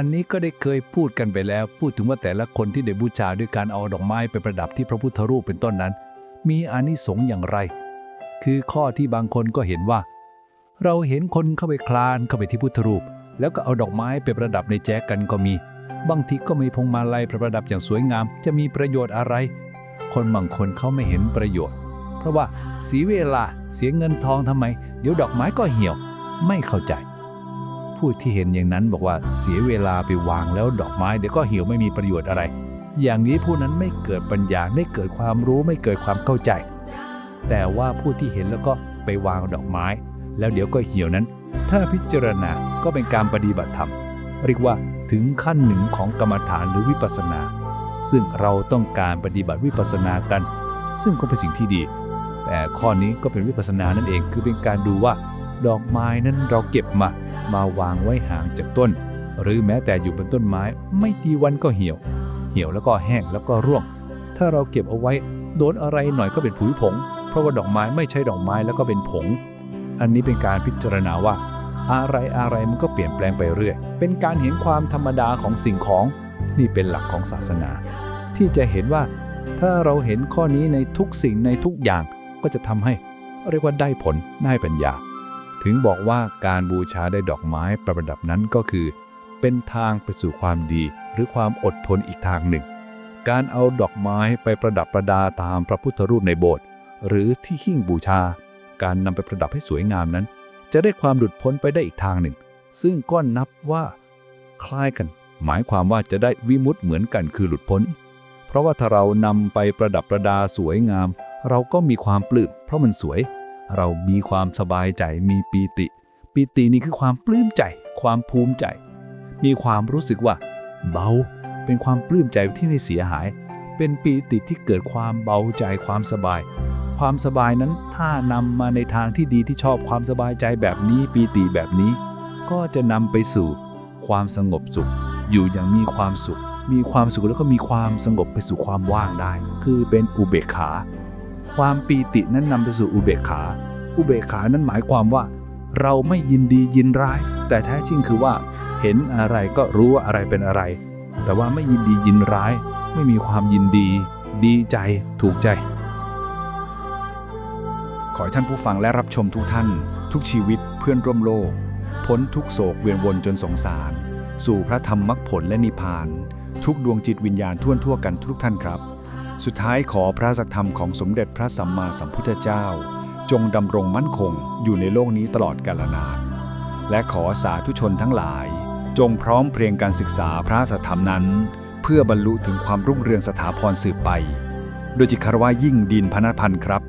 อันนี้ก็ได้เคยพูดกันไปแล้ว พูดถึงว่าแต่ละคนที่ได้บูชาด้วยการเอาดอกไม้ไปประดับที่พระพุทธรูปเป็นต้นนั้น มีอานิสงส์อย่างไร คือข้อที่บางคนก็เห็นว่า เราเห็นคนเข้าไปคลานเข้าไปที่พุทธรูป แล้วก็เอาดอกไม้ไปประดับในแจกันก็มี บางทีก็มีพวงมาลัยประดับอย่างสวยงาม จะมีประโยชน์อะไร คนบางคนเขาไม่เห็นประโยชน์ เพราะว่าเสียเวลาเสียเงินทองทำไม เดี๋ยวดอกไม้ก็เหี่ยวไม่เข้าใจ ผู้ที่เห็นอย่างนั้นบอกว่าเสียเวลาไปวางแล้วดอกไม้เดี๋ยวก็เหี่ยวไม่มีประโยชน์อะไร อย่างนี้ผู้นั้นไม่เกิดปัญญาไม่เกิดความรู้ไม่เกิดความเข้าใจ แต่ว่าผู้ที่เห็นแล้วก็ไปวางดอกไม้ แล้วเดี๋ยวก็เหี่ยวนั้น ถ้าพิจารณาก็เป็นการปฏิบัติธรรมเรียกว่าถึงขั้นหนึ่งของกรรมฐานหรือวิปัสสนา ซึ่งเราต้องการปฏิบัติวิปัสสนากัน ซึ่งก็เป็นสิ่งที่ดี แต่ข้อนี้ก็เป็นวิปัสสนานั่นเองคือเป็นการดูว่า ดอกไม้นั้นเราเก็บมา มาวางไว้ห่างจากต้น หรือแม้แต่อยู่บนต้นไม้ ไม่กี่วันก็เหี่ยว เหี่ยวแล้วก็แห้งแล้วก็ร่วง ถ้าเราเก็บเอาไว้โดนอะไรหน่อยก็เป็นผุยผง เพราะว่าดอกไม้ไม่ใช่ดอกไม้แล้วก็เป็นผง อันนี้เป็นการพิจารณาว่า อะไรอะไรมันก็เปลี่ยนแปลงไปเรื่อย เป็นการเห็นความธรรมดาของสิ่งของ นี่เป็นหลักของศาสนา ที่จะเห็นว่า ถ้าเราเห็นข้อนี้ในทุกสิ่งในทุกอย่างก็จะทำให้เรียกว่าได้ผลได้ปัญญา ถึงบอกว่าการบูชาได้ดอกไม้ประดับนั้นก็คือ เป็นทางไปสู่ความดีหรือความอดทนอีกทางหนึ่ง การเอาดอกไม้ไปประดับประดาตามพระพุทธรูปในโบสถ์หรือที่หิ้งบูชา การนำไปประดับให้สวยงามนั้น จะได้ความหลุดพ้นไปได้อีกทางหนึ่ง ซึ่งก็นับว่า คล้ายกัน หมายความว่าจะได้วิมุตติเหมือนกันคือหลุดพ้น เพราะว่าถ้าเรานำไปประดับประดาสวยงาม เราก็มีความปลื้มเพราะมันสวย เรามีความสบายใจมีปีติ ปีตินี่คือความปลื้มใจ ความภูมิใจ มีความรู้สึกว่า เบา เป็นความปลื้มใจที่ไม่เสียหาย เป็นปีติที่เกิดความเบาใจความสบาย ความสบายนั้นถ้านำมาในทางที่ดีที่ชอบความสบายใจแบบนี้ปีติแบบนี้ ก็จะนำไปสู่ความสงบสุข อยู่อย่างมีความสุข มีความสุขแล้วก็มีความสงบไปสู่ความว่างได้ คือเป็นอุเบกขา ความปีตินั้นนำไปสู่อุเบกขา อุเบกขานั้นหมายความว่า เราไม่ยินดียินร้าย แต่แท้จริงคือว่า เห็นอะไรก็รู้ว่าอะไรเป็นอะไร แต่ว่าไม่ยินดียินร้าย ไม่มีความยินดี ดีใจ ถูกใจ ขอให้ท่านผู้ฟังและรับชมทุกท่าน ทุกชีวิตเพื่อนร่วมโลก พ้นทุกโศกเวียนวนจนสงสาร สู่พระธรรมมรรคผลและนิพพาน ทุกดวงจิตวิญญาณทั่วทั่วกันทุกท่านครับ สุดท้ายขอพระสักธรรมของสมเด็จพระสัมมาสัมพุทธเจ้า จงดำรงมั่นคงอยู่ในโลกนี้ตลอดกาลนาน และขอสาธุชนทั้งหลาย จงพร้อมเพรียงการศึกษาพระสักธรรมนั้น เพื่อบรรลุถึงความรุ่งเรืองสถาพรสืบไป โดยจิตคารวะยิ่งดินพนัพันธ์ครับ